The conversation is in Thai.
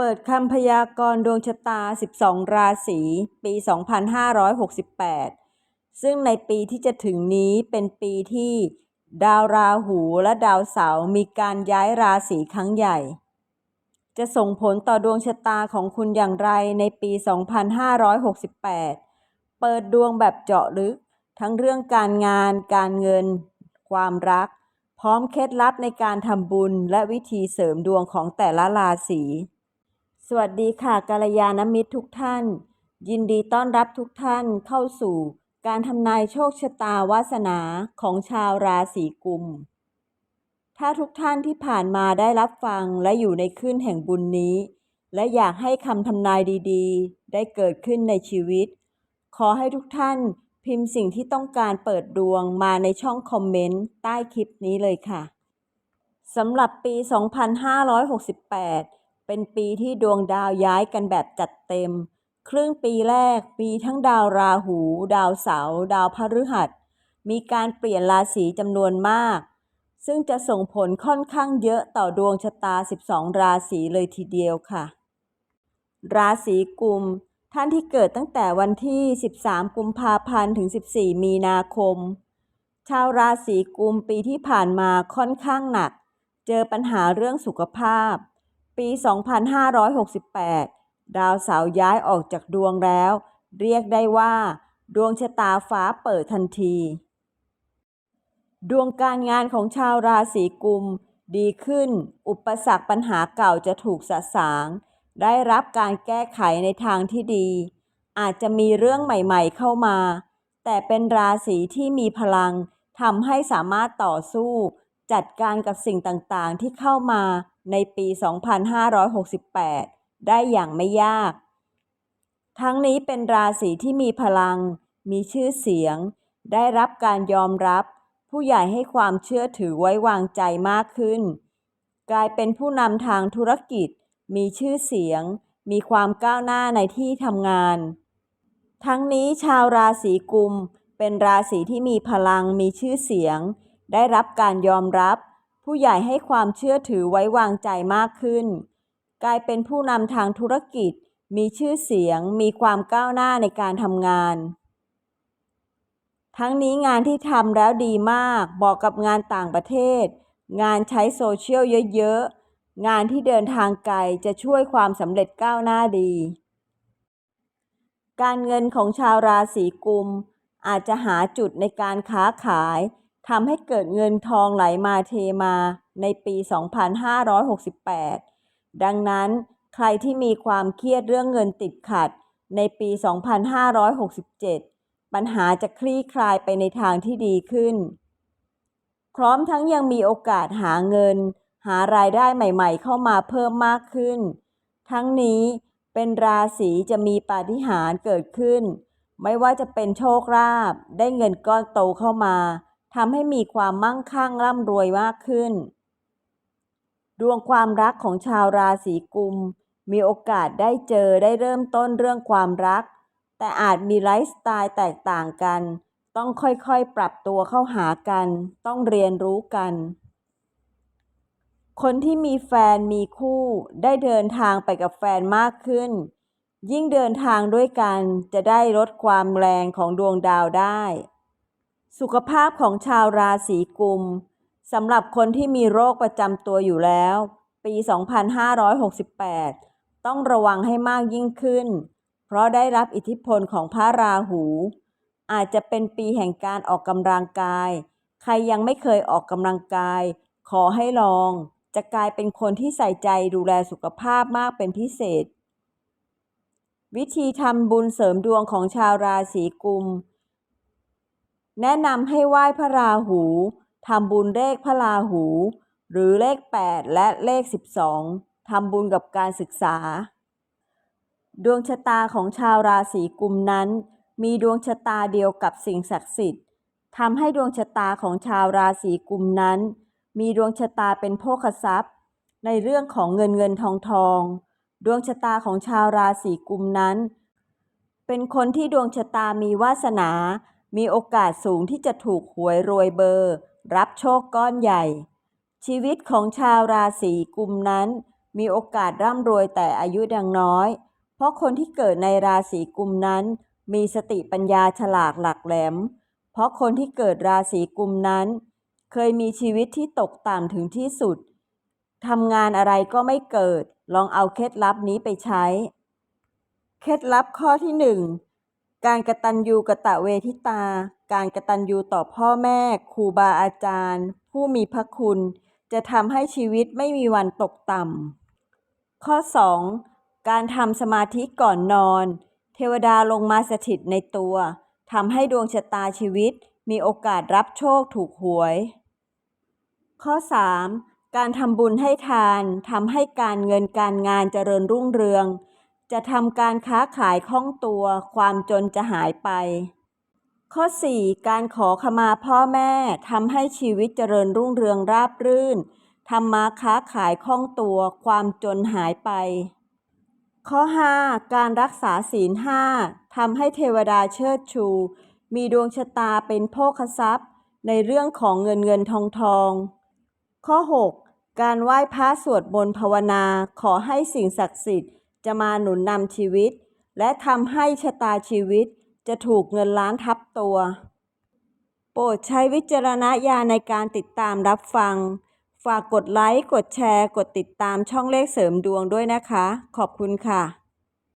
เปิดคำพยากรณ์ดวงชะตา 12 ราศีปี 2568 ซึ่งในปีที่จะถึงนี้เป็นปีที่ดาวราหูและดาวเสาร์มีการย้ายราศีครั้งใหญ่ จะส่งผลต่อดวงชะตาของคุณอย่างไรในปี 2568 เปิดดวงแบบเจาะลึก ทั้งเรื่องการงาน การเงิน ความรัก พร้อมเคล็ดลับในการทำบุญและวิธีเสริมดวงของแต่ละราศี สวัสดีค่ะกัลยาณมิตรทุกท่าน ยินดีต้อนรับทุกท่านเข้าสู่การทำนายโชคชะตาวาสนาของชาวราศีกุม ถ้าทุกท่านที่ผ่านมาได้รับฟังและอยู่ในขึ้นแห่งบุญนี้ และอยากให้คำทำนายดีๆ ได้เกิดขึ้นในชีวิต ขอให้ทุกท่านพิมพ์สิ่งที่ต้องการเปิดดวงมาในช่องคอมเมนต์ใต้คลิปนี้เลยค่ะสำหรับปี 2568 เป็นปีที่ดวงดาวย้ายกันแบบจัดเต็ม ครึ่งปีแรกมีทั้งดาวราหู ดาวเสาร์ดาวพฤหัส มีการเปลี่ยนราศีจำนวนมาก ซึ่งจะส่งผลค่อนข้างเยอะต่อดวงชะตา 12 ราศีเลยทีเดียวค่ะ ราศีกุม ท่านที่เกิดตั้งแต่วันที่ 13 กุมภาพันธ์ถึง 14 มีนาคม ชาวราศีกุมปีที่ผ่านมาค่อนข้างหนัก เจอปัญหาเรื่องสุขภาพ ปี 2568 ดาวเสาร์ย้ายออกจากดวงแล้ว เรียกได้ว่า ดวงชะตาฟ้าเปิดทันที ดวงการงานของชาวราศีกุม ดีขึ้น อุปสรรคปัญหาเก่าจะถูกสะสาง ได้รับการแก้ไขในทางที่ดี อาจจะมีเรื่องใหม่ๆเข้ามา แต่เป็นราศีที่มีพลังทำให้สามารถต่อสู้ จัดการกับสิ่งต่างๆที่เข้ามา ในปี 2568 ได้อย่างไม่ยาก ทั้งนี้เป็นราศีที่มีพลัง มีชื่อเสียง ได้รับการยอมรับ ผู้ใหญ่ให้ความเชื่อถือไว้วางใจมากขึ้น กลายเป็นผู้นำทางธุรกิจ มีชื่อเสียง มีความก้าวหน้าในที่ทำงาน ทั้งนี้ชาวราศีกุม เป็นราศีที่มีพลัง มีชื่อเสียง ได้รับการยอมรับ ผู้ใหญ่ให้ความเชื่อถือไว้วางใจมากขึ้น กลายเป็นผู้นำทางธุรกิจ มีชื่อเสียง มีความก้าวหน้าในการทำงาน ทั้งนี้งานที่ทำแล้วดีมากบอกกับงานต่างประเทศ งานใช้โซเชียลเยอะๆ งานที่เดินทางไกลจะช่วยความสำเร็จก้าวหน้าดี การเงินของชาวราศีกุมอาจจะหาจุดในการค้าขาย ทำให้เกิดเงินทองไหลมาเทมาในปี 2568 ดังนั้นใครที่มีความเครียดเรื่องเงินติดขัดในปี 2567 ปัญหาจะคลี่คลายไปในทางที่ดีขึ้น พร้อมทั้งยังมีโอกาสหาเงิน หารายได้ใหม่ๆ เข้ามาเพิ่มมากขึ้น ทั้งนี้เป็นราศีจะมีปาฏิหาริย์เกิดขึ้น ไม่ว่าจะเป็นโชคลาภได้เงินก้อนโตเข้ามา ทำให้มีความมั่งคั่งร่ำรวยมากขึ้น ดวงความรักของชาวราศีกุม มีโอกาสได้เจอได้เริ่มต้นเรื่องความรัก แต่อาจมีไลฟ์สไตล์แตกต่างกัน ต้องค่อยๆปรับตัวเข้าหากัน ต้องเรียนรู้กัน คนที่มีแฟนมีคู่ได้เดินทางไปกับแฟนมากขึ้น ยิ่งเดินทางด้วยกันจะได้ลดความแรงของดวงดาวได้ สุขภาพของชาวราศีกุมสำหรับคนที่มีโรคประจำตัวอยู่แล้ว ปี 2568 ต้องระวังให้มากยิ่งขึ้น เพราะได้รับอิทธิพลของพระราหู อาจจะเป็นปีแห่งการออกกำลังกาย ใครยังไม่เคยออกกำลังกาย ขอให้ลอง จะกลายเป็นคนที่ใส่ใจดูแลสุขภาพมากเป็นพิเศษ วิธีทำบุญเสริมดวงของชาวราศีกุม แนะนำให้ไหว้พระราหูทำบุญเลขพระราหู หรือเลข 8 และเลข 12ทำบุญกับการศึกษา ดวงชะตาของชาวราศีกุมนั้น มีดวงชะตาเดียวกับสิ่งศักดิ์สิทธิ์ทำให้ดวงชะตาของชาวราศีกุมนั้น มีดวงชะตาเป็นโภคทรัพย์ ในเรื่องของเงินเงินทองทอง ดวงชะตาของชาวราศีกุมนั้น เป็นคนที่ดวงชะตามีวาสนา มีโอกาสสูงที่จะถูกหวยรวยเบอร์ รับโชคก้อนใหญ่ ชีวิตของชาวราศีกุมนั้น มีโอกาสร่ำรวยแต่อายุยังน้อย เพราะคนที่เกิดในราศีกุมนั้น มีสติปัญญาฉลาดหลักแหลม เพราะคนที่เกิดราศีกุมนั้น เคยมีชีวิตที่ตกต่ำถึงที่สุดทำงานอะไรก็ไม่เกิด ลองเอาเคล็ดลับนี้ไปใช้ เคล็ดลับข้อที่หนึ่ง การกระตัญญูกะตะเวทิตา การกระตัญญูต่อพ่อแม่ ครูบาอาจารย์ ผู้มีพระคุณ จะทำให้ชีวิตไม่มีวันตกต่ำ ข้อ 2. การทำสมาธิก่อนนอน เทวดาลงมาสถิตในตัวทำให้ดวงชะตาชีวิตมีโอกาสรับโชคถูกหวย ข้อ 3. การทำบุญให้ทานทำให้การเงินการงานเจริญรุ่งเรือง จะทำการค้าขายคล่องตัวความจนจะหายไป ข้อ 4. การขอขมาพ่อแม่ทำให้ชีวิตเจริญรุ่งเรืองราบรื่นทำมาค้าขายคล่องตัวความจนหายไป ข้อ 5. การรักษาศีลห้าทำให้เทวดาเชิดชู มีดวงชะตาเป็นโภคทรัพย์ ในเรื่องของเงินเงินทองทอง ข้อ 6. การไหว้พระสวดมนต์ภาวนาขอให้สิ่งศักดิ์สิทธิ์ จะมาหนุนนำชีวิต และทำให้ชะตาชีวิตจะถูกเงินล้านทับตัว โปรดใช้วิจารณญาณในการติดตามรับฟัง ฝากกดไลค์ กดแชร์ กดติดตามช่องเลขเสริมดวงด้วยนะคะ ขอบคุณค่ะ